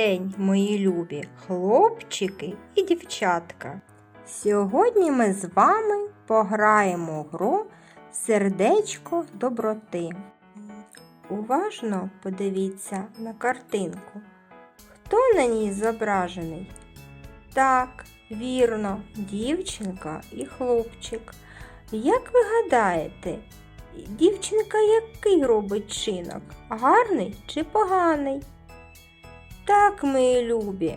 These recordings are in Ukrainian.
день, мої любі хлопчики і дівчатка. Сьогодні ми з вами пограємо гру Сердечко доброти. Уважно подивіться на картинку. Хто на ній зображений? Так, вірно, дівчинка і хлопчик. Як ви гадаєте, дівчинка який робить чинок? Гарний чи поганий? Так, мої любі.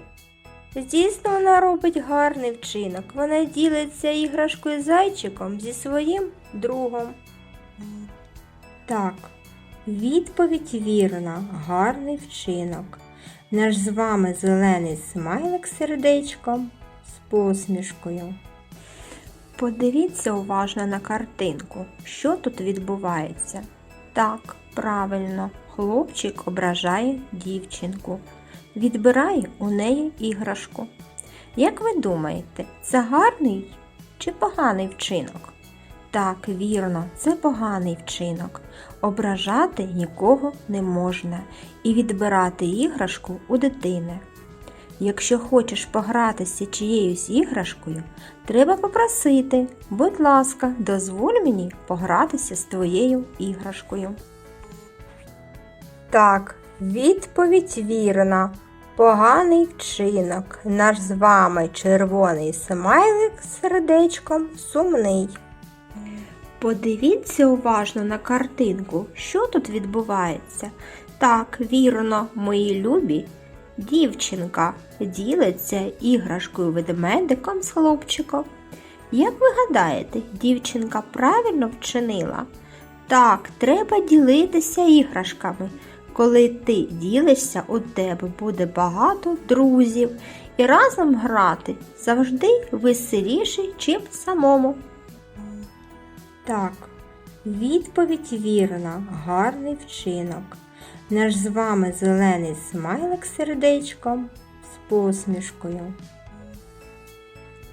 Звісно, вона робить гарний вчинок. Вона ділиться іграшкою зайчиком зі своїм другом. Так, відповідь вірна, гарний вчинок. Наш з вами зелений смайлик сердечком з посмішкою. Подивіться уважно на картинку, що тут відбувається. Так, правильно, хлопчик ображає дівчинку, відбирає у неї іграшку. Як ви думаєте, це гарний чи поганий вчинок? Так, вірно, це поганий вчинок. Ображати нікого не можна і відбирати іграшку у дитини. Якщо хочеш погратися чиєюсь іграшкою, треба попросити, будь ласка, дозволь мені погратися з твоєю іграшкою. Так, відповідь вірна. Поганий вчинок. Наш з вами червоний смайлик з сердечком сумний. Подивіться уважно на картинку, що тут відбувається. Так, вірно, мої любі, дівчинка ділиться іграшкою ведмедиком з хлопчиком. Як ви гадаєте, дівчинка правильно вчинила? Так, треба ділитися іграшками. Коли ти ділишся, у тебе буде багато друзів, і разом грати завжди веселіше, чим самому. Так, відповідь вірна, гарний вчинок. Наш з вами зелений смайлик з сердечком з посмішкою.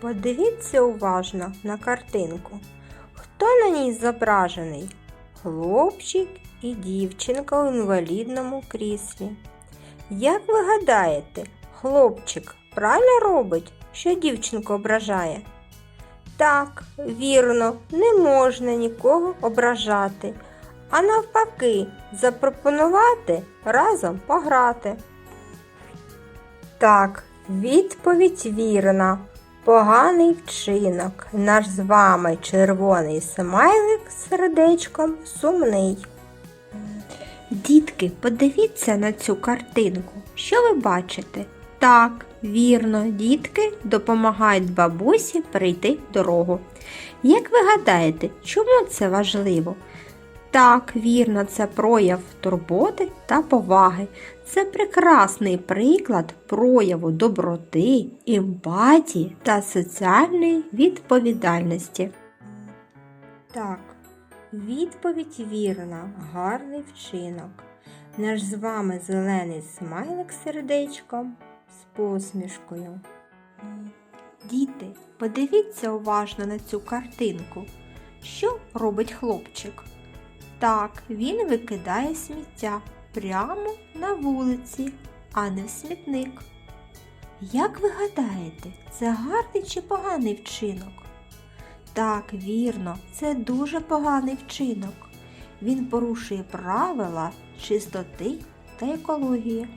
Подивіться уважно на картинку. Хто на ній зображений? Хлопчик і дівчинка у інвалідному кріслі. Як ви гадаєте, хлопчик правильно робить, що дівчинку ображає? Так, вірно, не можна нікого ображати, а навпаки, запропонувати разом пограти. Так, відповідь вірна. Поганий вчинок. Наш з вами червоний смайлик з сердечком сумний. Дітки, подивіться на цю картинку. Що ви бачите? Так, вірно, дітки допомагають бабусі перейти дорогу. Як ви гадаєте, чому це важливо? Так, вірно, це прояв турботи та поваги. Це прекрасний приклад прояву доброти, емпатії та соціальної відповідальності. Так, відповідь вірна, гарний вчинок. Наш з вами зелений смайлик з сердечком з посмішкою. Діти, подивіться уважно на цю картинку. Що робить хлопчик? Так, він викидає сміття прямо на вулиці, а не в смітник. Як ви гадаєте, це гарний чи поганий вчинок? Так, вірно, це дуже поганий вчинок. Він порушує правила чистоти та екології,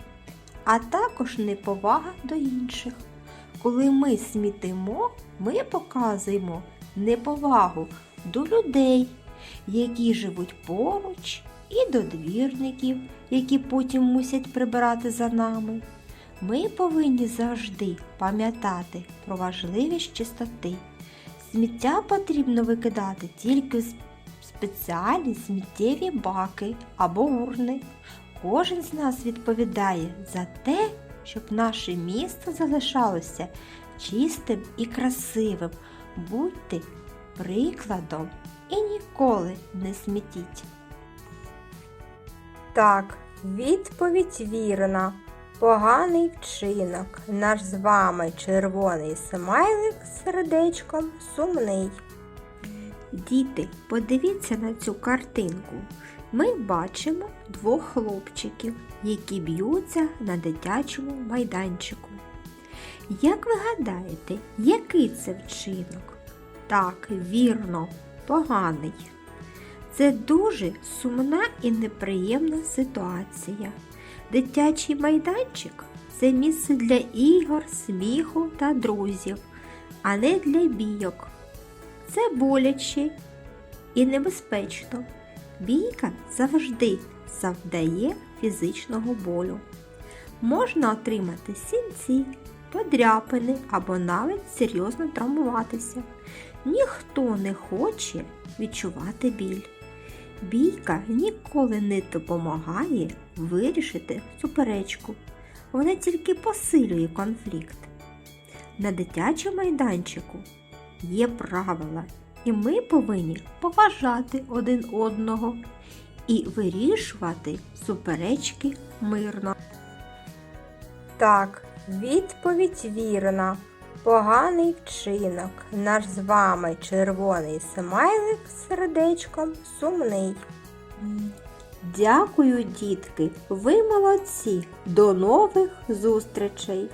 а також неповага до інших. Коли ми смітимо, ми показуємо неповагу до людей, які живуть поруч, і до двірників, які потім мусять прибирати за нами. Ми повинні завжди пам'ятати про важливість чистоти. Сміття потрібно викидати тільки в спеціальні сміттєві баки або урни. Кожен з нас відповідає за те, щоб наше місто залишалося чистим і красивим. Будьте прикладом і ніколи не смітіть. Так, відповідь вірна. Поганий вчинок. Наш з вами червоний смайлик з сердечком сумний. Діти, подивіться на цю картинку. Ми бачимо двох хлопчиків, які б'ються на дитячому майданчику. Як ви гадаєте, який це вчинок? Так, вірно, поганий. Це дуже сумна і неприємна ситуація. Дитячий майданчик це місце для ігор, сміху та друзів, а не для бійок. Це боляче і небезпечно. Бійка завжди завдає фізичного болю. Можна отримати сінці, подряпини або навіть серйозно травмуватися. Ніхто не хоче відчувати біль. Бійка ніколи не допомагає вирішити суперечку. Вона тільки посилює конфлікт. На дитячому майданчику є правила, і ми повинні поважати один одного і вирішувати суперечки мирно. Так, відповідь вірна. Поганий вчинок. Наш з вами червоний смайлик з сердечком сумний. Дякую, дітки, ви молодці. До нових зустрічей!